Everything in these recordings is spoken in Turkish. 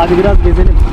Hadi biraz gezelim.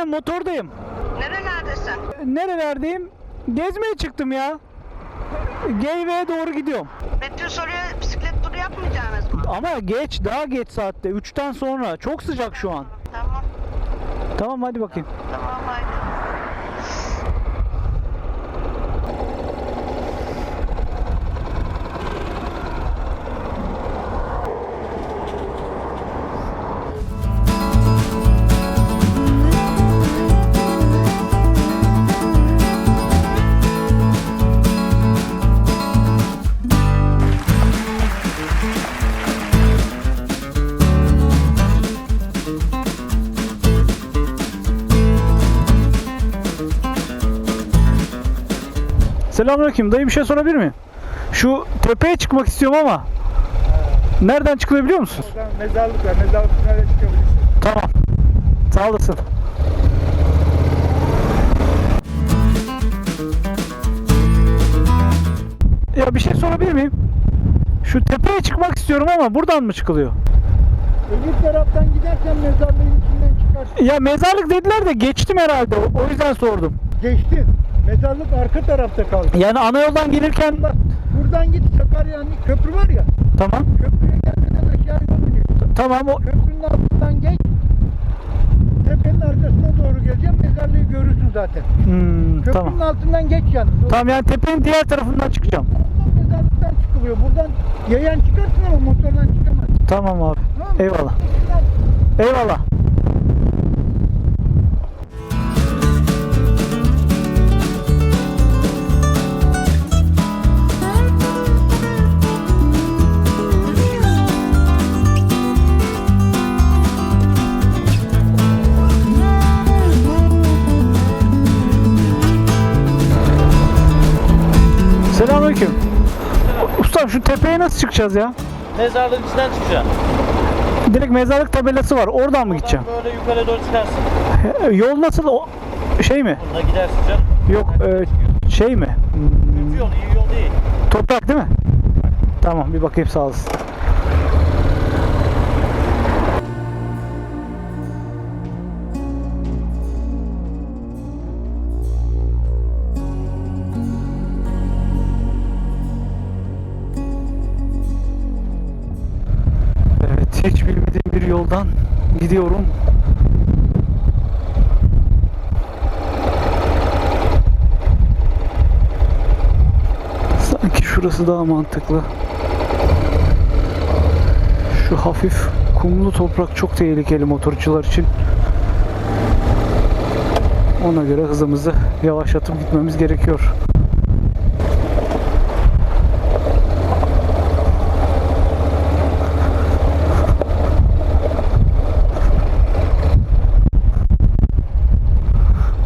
Annem motordayım. Nerelerdesin? Nerelerdeyim? Gezmeye çıktım ya. Geyve'ye doğru gidiyorum. Betül soruyor bisiklet turu yapmayacaksınız mı? Ama geç, daha geç saatte. 3'ten sonra. Çok sıcak şu an. Tamam Tamam hadi bakayım. tamam haydi. Selamünaleyküm. Dayı bir şey sorabilir miyim? Şu tepeye çıkmak istiyorum ama. Nereden çıkılıyor biliyor musun? Oradan mezarlık var. Mezarlık nereye çıkabilirsin? Tamam. Sağ olasın. Ya bir şey sorabilir miyim? Şu tepeye çıkmak istiyorum ama buradan mı çıkılıyor? Öbür taraftan gidersen mezarlığın içinden çıkarsın. Ya mezarlık dediler de geçtim herhalde. O o yüzden sordum. Geçtin. Mezarlık arka tarafta kaldı. Yani ana yoldan gelirken Bak buradan git Sakarya'nın köprü var ya. tamam. Köprüye gelmeden aşağı yol iniyor. Tamam o Köprünün altından geç. Tepenin arkasına doğru geleceğim. Mezarlığı görürsün zaten. Hmm, Köprünün tamam. altından geç yalnız. Tamam yani tepenin diğer tarafından çıkacağım. Mezarlıktan çıkılıyor. Buradan yayan çıkarsın ama motordan çıkamazsın. Tamam abi. Tamam? Eyvallah. Eyvallah. Ustam şu tepeye nasıl çıkacağız ya? Mezarlığın içinden çıkacaksın. Direkt mezarlık tabelası var. Oradan mı gideceğim? Oradan böyle yukarı doğru çıkarsın. E, Yol nasıl? O şey mi? Bunda gidersin canım. Yok e, şey mi? Kötü yol, iyi yol değil. Toprak değil mi? Tamam bir bakayım sağ olasın. Gidiyorum. Sanki şurası daha mantıklı. Şu hafif kumlu toprak çok tehlikeli motorcular için. Ona göre hızımızı yavaşlatıp gitmemiz gerekiyor.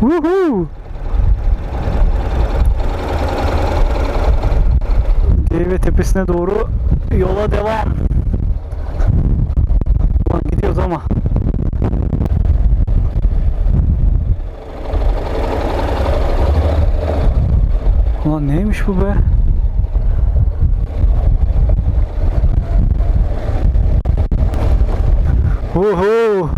Woohoo! Geyve tepesine doğru yola devam. Ulan gidiyoruz ama. Ulan neymiş bu be? Uhu.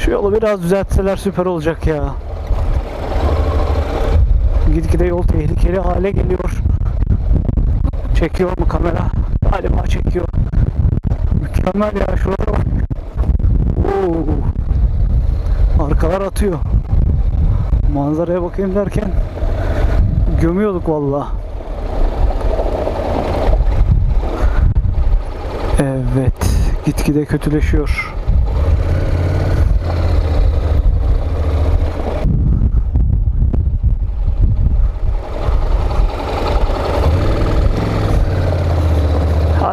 Şu yolu biraz düzeltseler süper olacak ya. Gitgide yol tehlikeli hale geliyor. Çekiyor mu kamera? Galiba çekiyor. Mükemmel ya şuralara bak. Oo. Arkalar atıyor. Manzaraya bakayım derken gömüyorduk valla. Evet, gitgide kötüleşiyor.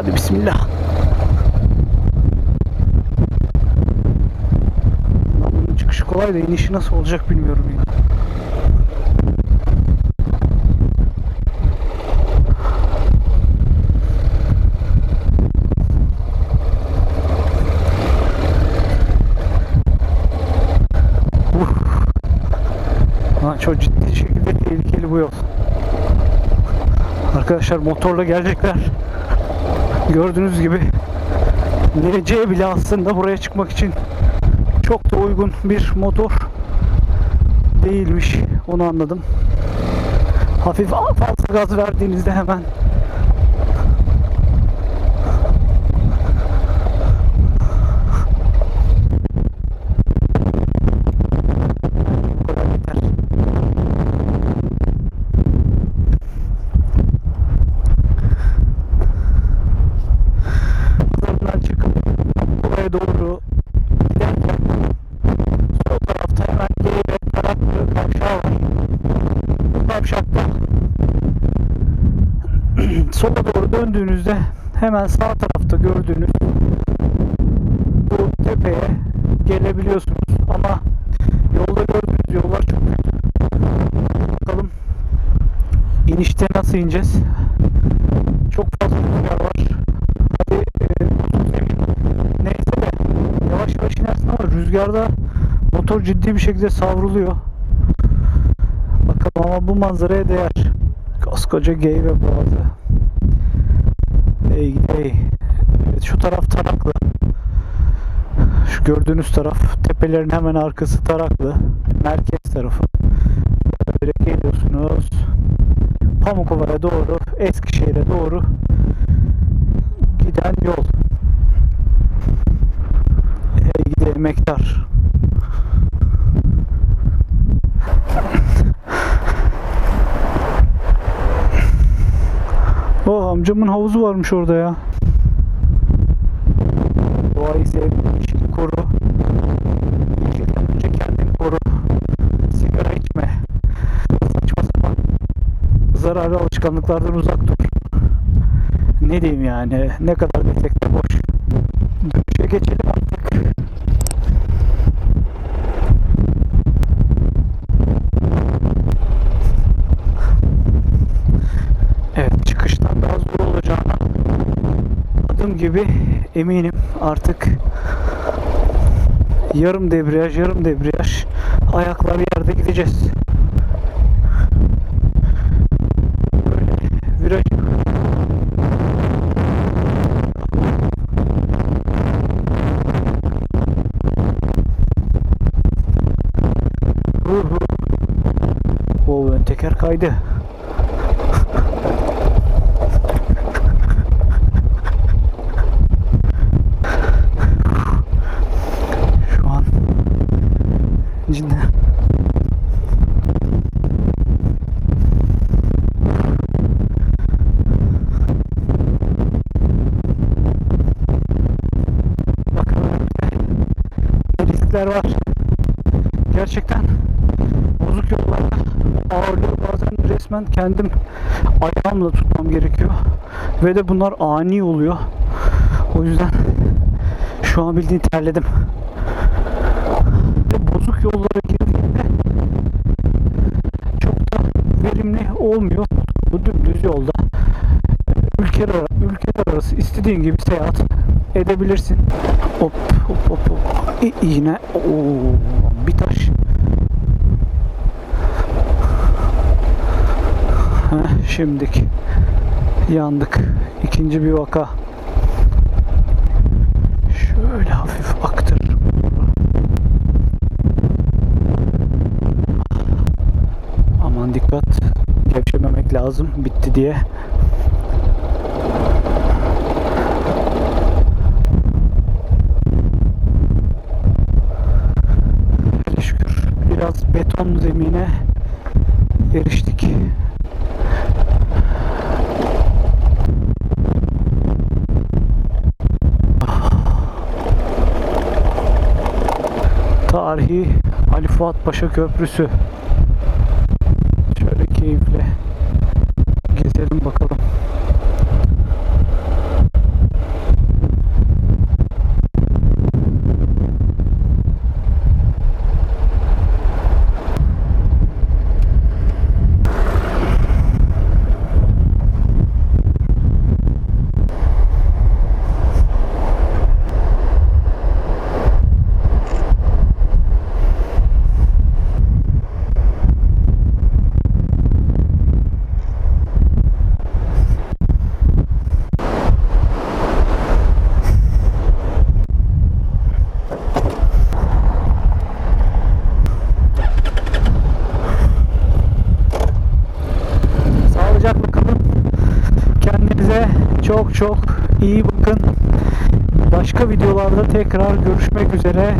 Hadi bismillah. Çıkışı kolay da inişi nasıl olacak bilmiyorum ya. Çok ciddi şekilde tehlikeli bu yol. Arkadaşlar motorla gelecekler. Gördüğünüz gibi NC bile aslında buraya çıkmak için çok da uygun bir motor değilmiş. Onu anladım. Hafif fazla gaz verdiğinizde hemen Bu kadar yeter. Pazarından çıkıp buraya doğru giderken sol tarafta hemen geri taraklı kavşağı var. Bu kavşakta sola doğru döndüğünüzde hemen sağ tarafta gördüğünüz bu tepeye gelebiliyorsunuz ama yolda gördüğünüz yollar çok kötü. Bakalım inişte nasıl ineceğiz? Çok fazla rüzgar var. Hadi e, neyse de yavaş yavaş inersin ama rüzgarda motor ciddi bir şekilde savruluyor. Bakalım ama bu manzaraya değer. Koskoca Geyve Boğazı. Şu taraf Taraklı. Şu gördüğünüz taraf tepelerin hemen arkası Taraklı. Merkez tarafı. Böyle geliyorsunuz. Pamukova'ya doğru, Eskişehir'e doğru giden yol. Ey gidi emektar. O amcamın havuzu varmış orada ya. Sev, yeşili koru. Yeşilden önce kendini koru. Sigara içme. Saçma sapan zararlı alışkanlıklardan uzak dur. Ne diyeyim yani? Ne kadar desek de boş. Dönüşe geçelim artık. Evet çıkıştan daha zor olacağına adım gibi eminim artık yarım debriyaj yarım debriyaj ayaklar yerde gideceğiz. Böyle viraj. O ön teker kaydı. Şu an cidden bakalım ne riskler var. Gerçekten bozuk yollarda ağırlığı bazen resmen kendim ayağımla tutmam gerekiyor. Ve de bunlar ani oluyor. O yüzden şu an bildiğin terledim. Ve bozuk yollara girdiğinde çok da verimli olmuyor. Bu dümdüz yolda ülkeler, ülkeler arası istediğin gibi seyahat edebilirsin. Hop hop hop hop. İ- yine Oo, bir taş. Heh, şimdik. Yandık. İkinci bir vaka. Şöyle hafif aktır. Aman dikkat. Gevşememek lazım. Bitti diye. Beton zemine eriştik. Tarihi Ali Fuat Paşa Köprüsü. Şöyle keyifle gezelim bakalım. Sağlıcakla kalın. Kendinize çok iyi bakın. Başka videolarda tekrar görüşmek üzere.